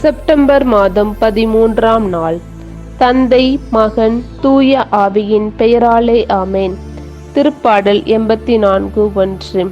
September மாதம் பதிமூன்றாம் நாள். தந்தை மகன் தூய ஆவியின் பெயராலே ஆமேன். திருப்பாடல் எண்பத்தி நான்கு ஒன்று.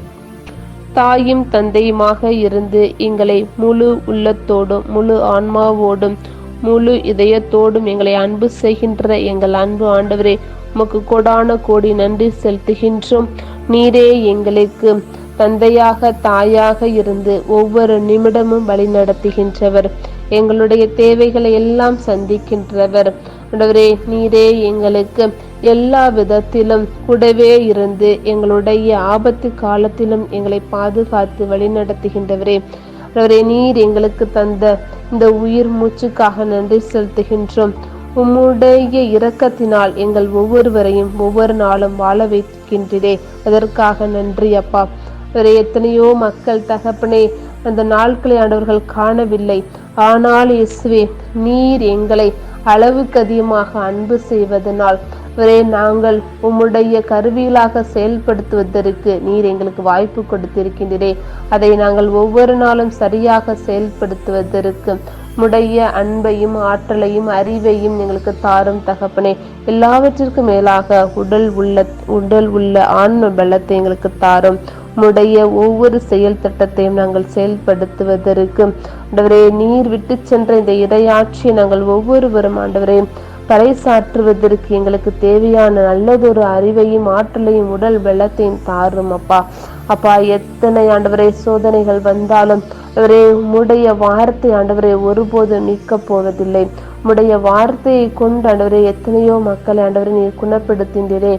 தாயும் தந்தையுமாக இருந்து எங்களை முழு உள்ளத்தோடும் முழு ஆன்மாவோடும் முழு இதயத்தோடும் எங்களை அன்பு செய்கின்ற எங்கள் அன்பு ஆண்டவரே உமக்கு கொடான கோடி நன்றி செலுத்துகின்றோம். நீரே எங்களுக்கு தந்தையாக தாயாக இருந்து ஒவ்வொரு நிமிடமும் வழி நடத்துகின்றவர் எங்களுடைய தேவைகளை எல்லாம் சந்திக்கின்றவர். ஆண்டவரே நீரே எங்களுக்கு எல்லா விதத்திலும் கூடவே இருந்து எங்களுடைய ஆபத்து காலத்திலும் எங்களை பாதுகாத்து வழிநடத்துகின்றவரே. ஆண்டவரே நீர் எங்களுக்கு தந்த இந்த உயிர் மூச்சுக்காக நன்றி செலுத்துகின்றோம். உம்முடைய இரக்கத்தினால் எங்கள் ஒவ்வொருவரையும் ஒவ்வொரு நாளும் வாழ வைக்கின்றதே அதற்காக நன்றி அப்பா. வேறு எத்தனையோ மக்கள் தகப்பனே அந்த நாட்களை ஆண்டவர்கள் காணவில்லை. ஆனால் இயேசுவே நீர் எங்களை அளவுக்கு அதிகமாக அன்பு செய்வதனால் ஒரே நாங்கள் உம்முடைய கருவிகளாக செயல்படுத்துவதற்கு நீர் எங்களுக்கு வாய்ப்பு கொடுத்திருக்கின்றே அதை நாங்கள் ஒவ்வொரு நாளும் சரியாக செயல்படுத்துவதற்கு உம்முடைய அன்பையும் ஆற்றலையும் அறிவையும் எங்களுக்கு தாரும் தகப்பனே. எல்லாவற்றிற்கும் மேலாக உடல் உள்ள உடல் உள்ள ஆன்ம பலத்தை எங்களுக்கு தாரும். உம்முடைய ஒவ்வொரு செயல் திட்டத்தையும் நாங்கள் செயல்படுத்துவதற்கு. ஆண்டவரே நீர் விட்டு சென்ற இந்த இடையாட்சியை நாங்கள் ஒவ்வொருவரும் ஆண்டவரே பறைசாற்றுவதற்கு எங்களுக்கு தேவையான நல்லதொரு அறிவையும் ஆற்றலையும் உடல் வெள்ளத்தையும் தாரும் அப்பா. அப்பா எத்தனை ஆண்டவரே சோதனைகள் வந்தாலும் அவரே உம்முடைய வார்த்தை ஆண்டவரை ஒருபோதும் நீக்கப் போவதில்லை உடைய வார்த்தையை கொண்டு ஆண்டவரே எத்தனையோ மக்களை ஆண்டவரை நீர் குணப்படுத்தின்றே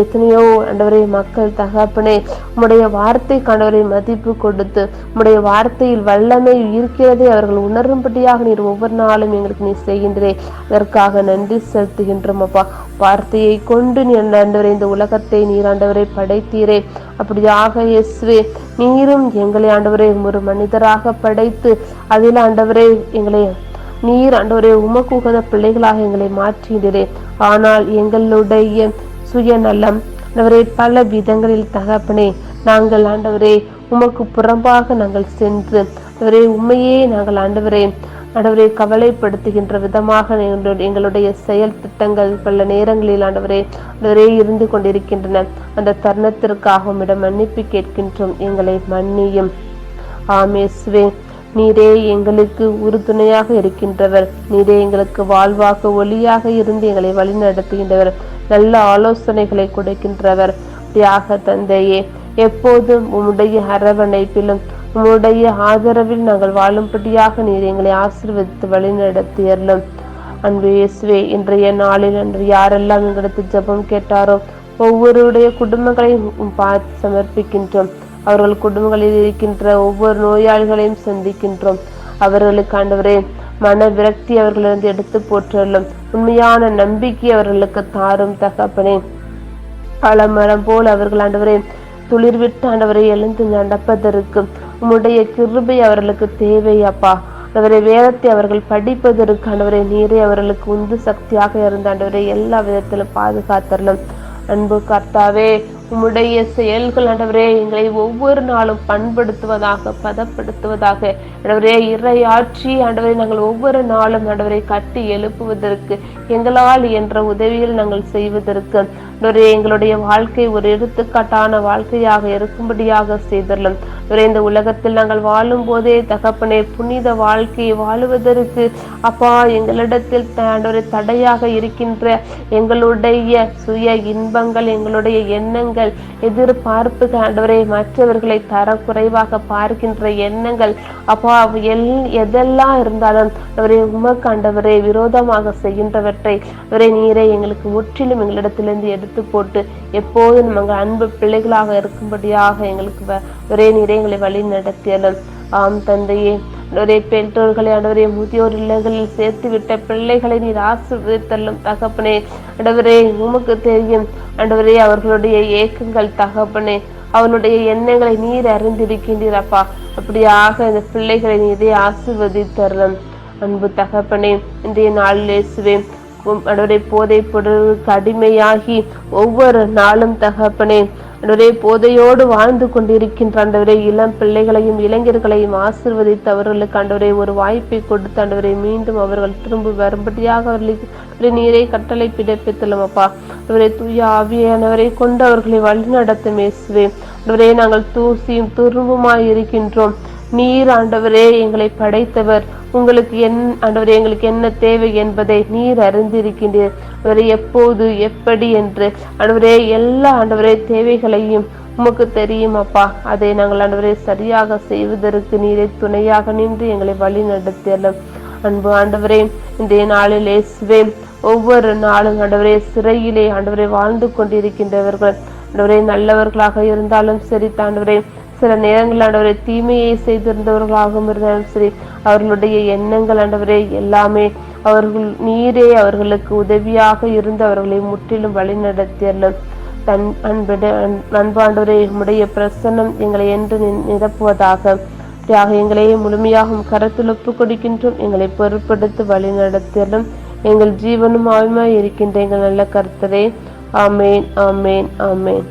எத்தனையோ ஆண்டவரை மக்கள் தகப்பனே உடைய வார்த்தை கண்டவரை மதிப்பு கொடுத்து உடைய வார்த்தையில் வல்லமை இருக்கிறதை அவர்கள் உணரும்படியாக நீர் ஒவ்வொரு நாளும் எங்களுக்கு நீ செய்கின்றே அதற்காக நன்றி செலுத்துகின்றோம் அப்பா. வார்த்தையை கொண்டு நீ ஆண்டவரை இந்த உலகத்தை நீர் ஆண்டவரை படைத்தீரே. அப்படியாக இயேசுவே நீரும் எங்களை ஆண்டவரை ஒரு மனிதராக படைத்து அதில் ஆண்டவரே எங்களை நீர் அன்றொரு உமக்குகத பிள்ளைகளாக எங்களை மாற்றினரே. ஆனால் எங்களுடைய சுயநலம் ஆண்டவரே பல விதங்களில் தகப்பனே. நாங்கள் ஆண்டவரே உமக்கு புறம்பாக நாங்கள் சென்று ஆண்டவரே உண்மையே நாங்கள் ஆண்டவரே. ஆண்டவரை கவலைப்படுத்துகின்ற விதமாக எங்களுடைய- எங்களுடைய செயல் திட்டங்கள் பல நேரங்களில் ஆண்டவரே ஆண்டவரே இருந்து கொண்டிருக்கின்றன. அந்த தருணத்திற்காக உம்மிடம் மன்னிப்பு கேட்கின்றோம். எங்களை மன்னியும். ஆமேஸ்வே நீரே எங்களுக்கு உறுதுணையாக இருக்கின்றவர். நீரே எங்களுக்கு வாழ்வாக ஒளியாக இருந்து எங்களை வழிநடத்துகின்றவர். நல்ல ஆலோசனைகளை கொடுக்கின்றவர். தியாக தந்தையே எப்போதும் உம்முடைய அரவணைப்பிலும் உம்முடைய ஆதரவில் நாங்கள் வாழும்படியாக நீர் எங்களை ஆசீர்வதித்து வழிநடத்தியறலும் அன்பு இயேசுவே இன்றைய நாளில் அன்று யாரெல்லாம் எங்களுக்கு ஜெபம் கேட்டாரோ ஒவ்வொருடைய குடும்பங்களையும் பார்த்து சமர்ப்பிக்கின்றோம். அவர்கள் குடும்பங்களில் இருக்கின்ற ஒவ்வொரு நோயாளிகளையும் சந்திக்கின்றோம். அவர்களுக்கு ஆண்டவரே மன விரக்தி அவர்களிருந்து எடுத்து போற்றலும் உண்மையான நம்பிக்கை அவர்களுக்கு தாரும் தகப்பனே. ஆலமரம் போல் அவர்கள் ஆண்டவரே துளிர்விட்டு ஆண்டவரை எழுந்து நடப்பதற்கு உம்முடைய கிருபை அவர்களுக்கு தேவை அப்பா. வேதத்தை அவர்கள் படிப்பதற்கு ஆண்டவரை நீரை அவர்களுக்கு உந்து சக்தியாக இருந்த ஆண்டவரை எல்லா விதத்திலும் பாதுகாத்தரலும். அன்பு கர்த்தாவே உம்முடைய செயல்கள் ஆண்டவரே எங்களை ஒவ்வொரு நாளும் பண்படுத்துவதாக பதப்படுத்துவதாக. ஆண்டவரே இறையாற்றி ஆண்டவரை நாங்கள் ஒவ்வொரு நாளும் ஆண்டவரை கட்டி எழுப்புவதற்கு எங்களால் என்ற உதவியில் நாங்கள் செய்வதற்கு. ஆண்டவரே எங்களுடைய வாழ்க்கை ஒரு எடுத்துக்காட்டான வாழ்க்கையாக இருக்கும்படியாக செய்தரலும். ஆண்டவரே இந்த உலகத்தில் நாங்கள் வாழும் போதே தகப்பனே புனித வாழ்க்கையை வாழுவதற்கு அப்பா எங்களிடத்தில் த- தடையாக இருக்கின்ற எங்களுடைய சுய இன்பங்கள் எங்களுடைய எண்ணங்கள் எதிர்பார்ப்புகள் ஆண்டவரே மற்றவர்களை தர குறைவாக பார்க்கின்ற எண்ணங்கள். அப்பா எல் எதெல்லாம் இருந்தாலும் அவரை உமக்கு ஆண்டவரே விரோதமாக செய்கின்றவற்றை அவரே நீரை எங்களுக்கு முற்றிலும் எங்களிடத்திலிருந்து எடுத்து போட்டு எப்போதும் நாங்கள் அன்பு பிள்ளைகளாக இருக்கும்படியாக எங்களுக்கு ஒரே நீரை எங்களை வழி நடத்தியலும் ஆம் தந்தையே. ஆண்டவரே பெற்றோர்களை ஆண்டவரே முதியோர் இல்லங்களில் சேர்த்து விட்ட பிள்ளைகளை நீர் ஆசிர்வதித்தள்ளும் தகப்பனே. ஆண்டவரே உமக்கு தெரியும். ஆண்டவரே அவர்களுடைய ஏக்கங்கள் தகப்பனே. அவனுடைய எண்ணங்களை நீர் அறிந்திருக்கின்றீர் அப்பா. அப்படியாக இந்த பிள்ளைகளை நீரே ஆசிர்வதித்தரலும். அன்பு தகப்பனே இன்றைய நாளில் இயேசுவேன் உம் போதை பொருள் கடுமையாகி ஒவ்வொரு நாளும் தகப்பனே ஆண்டவரே போதையோடு வாழ்ந்து கொண்டிருக்கின்ற ஆண்டவரே இளம் பிள்ளைகளையும் இளைஞர்களையும் ஆசிர்வதித்து அவர்களுக்கு ஆண்டவரே ஒரு வாய்ப்பை கொடுத்து ஆண்டவரை மீண்டும் அவர்கள் திரும்ப வரும்படியாக அவர்களுக்கு நீரை கட்டளை பிடிப்பித்தலும் அப்பா. அவரை தூய ஆவியானவரை கொண்டு அவர்களை வழிநடத்தும் இயேசுவே. அவரே நாங்கள் தூசியும் துரும்புமாய் இருக்கின்றோம். நீர் ஆண்டவரே எங்களை படைத்தவர். உங்களுக்கு என் ஆண்டவரே எங்களுக்கு என்ன தேவை என்பதை நீர் அறிந்திருக்கின்றீர். ஆண்டவரே எப்போது எப்படி என்று. ஆண்டவரே எல்லா ஆண்டவரே தேவைகளையும் உமக்கு தெரியும் அப்பா. அதை நாங்கள் ஆண்டவரே சரியாக செய்வதற்கு நீரை துணையாக நின்று எங்களை வழி நடத்தியலும் அன்பு ஆண்டவரே இன்றைய நாளில் இயேசுவே ஒவ்வொரு நாளும் ஆண்டவரே சிறையிலே ஆண்டவரே வாழ்ந்து கொண்டிருக்கின்றவர்கள். ஆண்டவரே நல்லவர்களாக இருந்தாலும் சரி தாண்டவரே சில நேரங்கள் ஆண்டவரே தீமையை செய்திருந்தவர்களாகவும் இருந்தாலும் சரி அவர்களுடைய எண்ணங்கள் ஆண்டவரே எல்லாமே அவர்கள் நீரே அவர்களுக்கு உதவியாக இருந்து அவர்களை முற்றிலும் வழிநடத்தியலும் தன் அன்பிட அன்பாண்டவரே உம்முடைய பிரசன்னம் எங்களை என்று நி- நிரப்புவதாக. தியாக எங்களை முழுமையாகவும் கரத்தில் ஒப்பு கொடுக்கின்றோம். எங்களை பொருட்படுத்தி வழிநடத்தியலும் எங்கள் ஜீவனும் ஆயுமாய் இருக்கின்ற எங்கள் நல்ல கருத்தரே. ஆமேன் ஆமேன் ஆமேன்.